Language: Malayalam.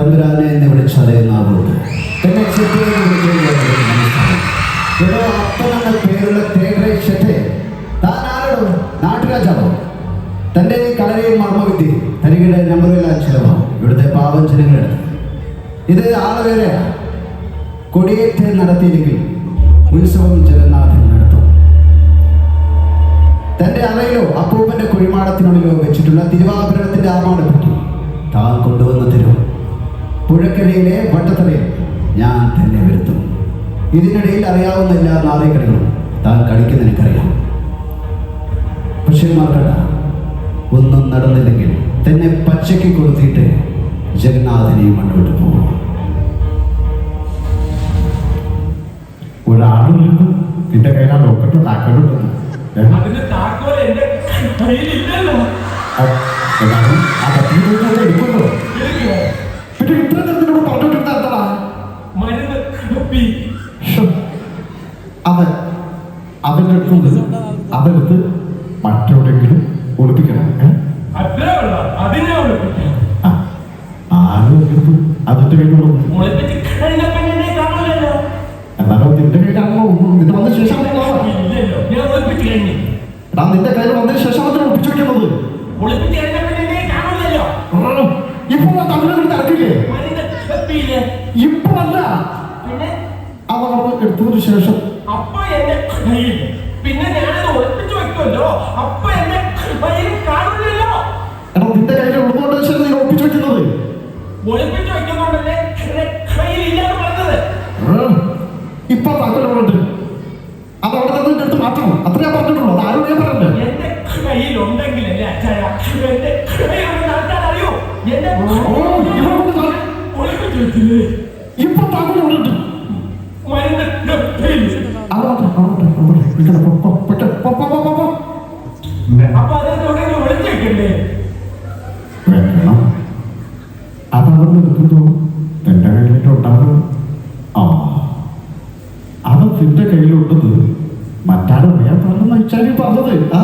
തമ്പുരാനെ എന്ന് വിളിച്ചറിയുന്നാവുന്നത് എന്നെ എടോ അപ്പനെന്ന നാട്ടുരാജാവോ? തന്റെ ഈ കളരെയും മർമ്മവിദ്യ തനിക്കിടെ നമ്പറില്ല ചിലവാകും ഇവിടുത്തെ പാപം ജനങ്ങളെടുത്ത് ഇത് കൊടിയേറ്റ് നടത്തിയില്ലെങ്കിൽ ഉത്സവം ജഗന്നാഥൻ നടത്തും. തന്റെ അറയിലോ അപ്പൂപ്പന്റെ കുഴിമാടത്തിനുള്ളിലോ വെച്ചിട്ടുള്ള തിരുവാഭരണത്തിന്റെ ആമാണ് പറ്റി. പുഴക്കരയിലെ വട്ടത്തറയിൽ. ഞാൻ തന്നെ വരുത്തും. ഇതിനിടയിൽ അറിയാവുന്ന എല്ലാ നാറികളികളും താൻ കളിക്കുന്ന എനിക്കറിയാം പക്ഷേ ഒന്നും നടന്നില്ലെങ്കിൽ തന്നെ പച്ചയ്ക്ക് കൊടുത്തിട്ട് ജഗന്നാഥനെയും മണ്ണോട്ട് പോകും ഒരാളും നിന്റെ ലോക്കറ്റ് എന്നാലും ആ പറ്റിയിട്ട് എടുക്കുമല്ലോ എടുക്കോ പിന്നെ ഇത്ര അവന്റെ അടുത്തുണ്ട് അതെടുത്ത് മറ്റെവിടെയെങ്കിലും ഒളിപ്പിക്കണം അതിന്റെ കയ്യിലുള്ളത്. ഒളിപ്പിച്ച് കഴിഞ്ഞപ്പോ എന്നെ കാണില്ലല്ലോ എന്നാലും നിന്റെ കയ്യിലാണല്ലോ. നിന്റെ വന്ന ശേഷം ഇല്ലല്ലോ. ഞാൻ ഒളിപ്പിച്ച് കഴിഞ്ഞു എടാ നിന്റെ കയ്യിൽ വന്നതിന് ശേഷം അതിനെ ഒളിപ്പിച്ചു വെക്കുന്നത് തിരക്കില്ലേ ഇപ്പോഴല്ല. എടുത്തതിന് ശേഷം അപ്പൊ എന്റെ കയ്യിൽ പിന്നെ ഞാനത് ഒളിപ്പിച്ചു വെക്കുമല്ലോ. അപ്പൊ എന്റെ കയ്യിൽ കാണില്ലല്ലോ. നിന്റെ കയ്യിൽ ഉള്ളതുകൊണ്ട് നീ ഒളിപ്പിച്ചു വെക്കുന്നത്? ഒളിപ്പിച്ച് വെക്കുന്നോണ്ടല്ലേ കയ്യിൽ ഇല്ലാന്ന് പറഞ്ഞത്. ഇപ്പൊ താക്കോലുണ്ട് അത് അവിടെ നിന്ന് എടുത്ത് മാറ്റണം. അത്രേ പറഞ്ഞിട്ടുള്ളൂ. അത് ആരും പറഞ്ഞത് എന്റെ കയ്യിലുണ്ടെങ്കിലല്ലേ അച്ഛാ എന്റെ ആൾക്കാർ അറിയൂ? എന്റെ അതവിടെ നിൽക്കുമ്പോൾ എന്റെ കയ്യിലേക്ക് ഉണ്ടാകും ആ അത് നിന്റെ കയ്യിലുണ്ടെന്ന് മറ്റാരും അറിയാൻ പറഞ്ഞു വെച്ചാൽ പറഞ്ഞത് ആ